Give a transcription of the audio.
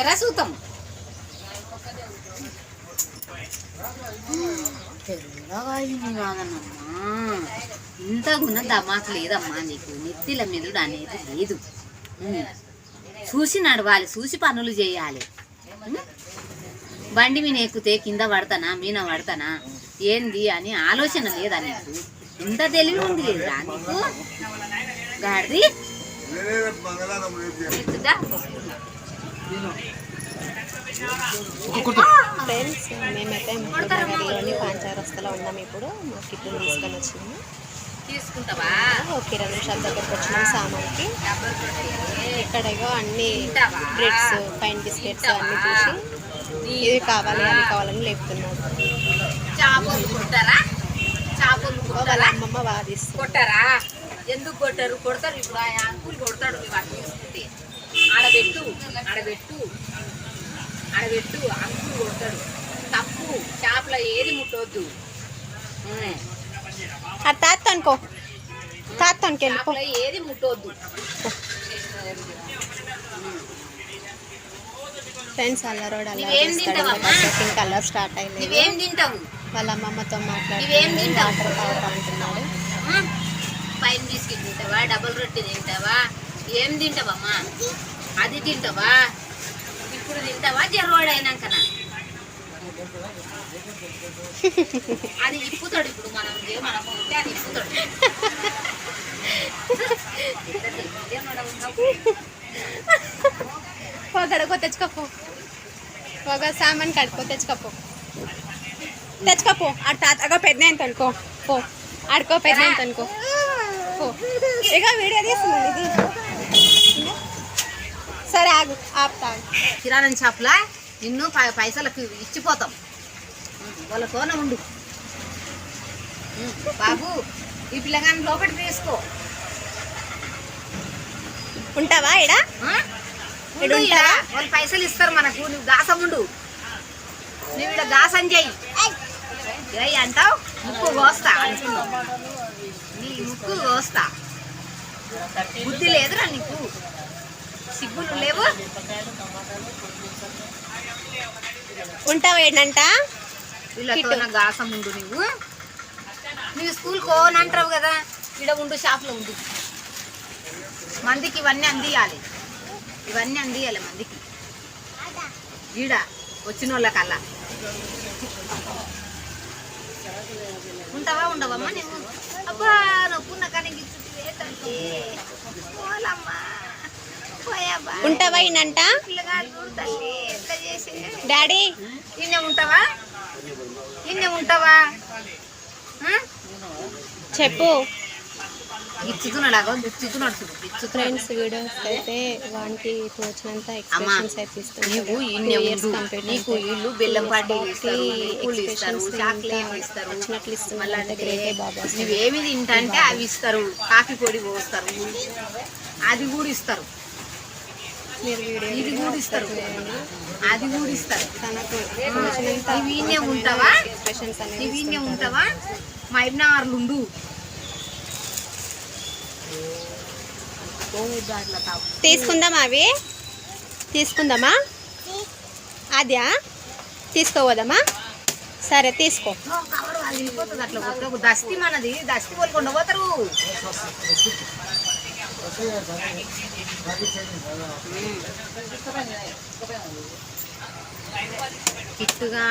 ఎరా తెల్లవాయింది కాదనమ్మా ఇంతకున్న దమాకు లేదమ్మా నీకు. నెత్తిల మెదుడు అనేది లేదు. చూసి నడవాలి చూసి పనులు చేయాలి. బండి మీద ఎక్కితే కింద పడతానా మీన పడతానా? ఏంది అని ఆలోచన లేదా నీకు? ఇంత తెలివి ఉంది లేదా నీకు? గాడిది? ఫ్రెండ్స్ మేమైతే ముఖ్యనగర్లోని పాంచారస్తలో ఉన్నాం ఇప్పుడు. మా కిట్లు తీసుకొని వచ్చినాము తీసుకుంటావా? ఒక ఇరవై నిమిషాల దగ్గరకు వచ్చినాం సామాన్కి. ఇక్కడేగో అన్ని? బ్రెడ్స్ పైన్ బిస్కెట్స్ అన్ని చూసి ఇవి కావాలి అవి కావాలని లేపుతున్నాడు చేపలు కొట్టారా చేపలు వాళ్ళ అమ్మమ్మ వాదిస్తుంది. కొట్టారా? ఎందుకు కొట్టారు? కొడతారు ఇప్పుడు. ఆ అంకుల్ కొడతాడు అట్లా తీసుకుంటే. ఆడబెట్టు ఆడబెట్టు. ఆడబెట్టు అంకుల్ కొడతాడు. తప్పు చేపల ఏది ముట్టొద్దు. ఉమ్. అది తాత అనుకో తాత అనుకో వెళ్ళిపో ఏది ముట్టొద్దు. ఫ్రెండ్స్ అల్లరోడ్ అలా నువ్వేం తింటావమ్మా? ఇంకా అల్లరి స్టార్ట్ అయ్యలేదు. నువ్వేం తింటావు? వాళ్ళ అమ్మమ్మతో మాట్లాడి? వాటర్ తాగుతా అంటున్నాడు. పైన బిస్కెట్ తింటావా? డబల్ రొట్టె తింటావా? ఏం తింటావమ్మా? అది తింటావా? ఇప్పుడు తింటావా జర్వాడు అయినాకనా అది ఇప్పుతాడు ఇప్పుడు మనం ఏ- మనం ఉంటే అది ఇప్పుతాడు ఇదే మనం ఉన్నప్పుడు. పో గడకో తెచ్చుకోపో పోగ సామాన్ కడుకో తెచ్చుకోపో తెచ్చుకోపో ఆడు తాత అగో పెద్ద ఎంత అనుకో పో ఆడుకో పెద్ద ఎంత అనుకో పో ఇక వీడియో తీస్తున్నాను ఇది సరే ఆగు ఆపుతా. కిరాణం షాప్లా? నిన్ను పైసలకు ఇచ్చిపోతాం. వాళ్ళ తోన ఉండు. బాబు ఈ పిల్లగాని లోపలికి తీసుకో. ఉంటావా ఇడ? వాళ్ళు పైసలు ఇస్తారు మనకు. నువ్వు గాసం ఉండు. నువ్వు ఇక్కడ గాసం చెయ్యి ఏయ్. అంటావు? ముక్కు కోస్తా అనుకున్నావు నీ ముక్కు కోస్తా. బుద్ధి లేదురా నీకు. సిగ్గులు లేవు? ఉంటావా ఏంటంట వీళ్ళతో గాసం ఉండు నువ్వు నువ్వు స్కూల్ కోనంటావు కదా ఇక్కడ ఉండు షాప్లో ఉండు. మందికి ఇవన్నీ అందియాలి. ఇవన్నీ అందియాలి మందికి. ఈడ వచ్చిన వాళ్ళకల్లా ఉంటావా ఉండవమ్మా నువ్వు అబ్బా నొప్పున్న కానీ పోలమ్మా. పోయాబా ఉంటావా ఈయనంట? పిల్లగాడు చూడు తల్లి ఎట్లా చేసి డాడీ? ఇన్నే ఉంటావా? ఇన్నే ఉంటావా? చెప్పు. గిచ్చుతున్నాడు అగో గిచ్చుతున్నాడు చూడు. గిచ్చుతున్నాడు ఫ్రెండ్స్ వీడియోస్ అయితే వానికి తోచినంత అమ్మా, ఎక్స్ప్రెషన్స్ అయితే ఇస్తున్నాడు నీవు ఇన్నే Two years ఉండు. complete నీకు అయితే ఇల్లు బెల్లం పాటి ఇస్తారు బాబుకి పూలు ఇస్తారు expressions చాక్లెట్ ఇంకా ఇస్తారు వచ్చినట్లు ఇస్తున్నారు. మళ్ళీ అంటే గ్రేటే బాబు. నువ్వేమి అవి ఇస్తారు. కాఫీ పొడి పోస్తారు. అది కూడా ఇస్తారు. మీరు వీడియో ఇది కూడా ఇస్తారు అది కూడా ఇస్తారు తనకు ఉంటావా? ఎక్స్ప్రెషన్స్ అనేవి. ఉంటావా? తీసుకుందామా అవి? తీసుకుందామా? అద్యా? తీసుకోవదమ్మా. సరే తీసుకో. అట్లా దస్తి మనది. దస్తి వాళ్ళు కొండ పోతారు. కిట్టుగా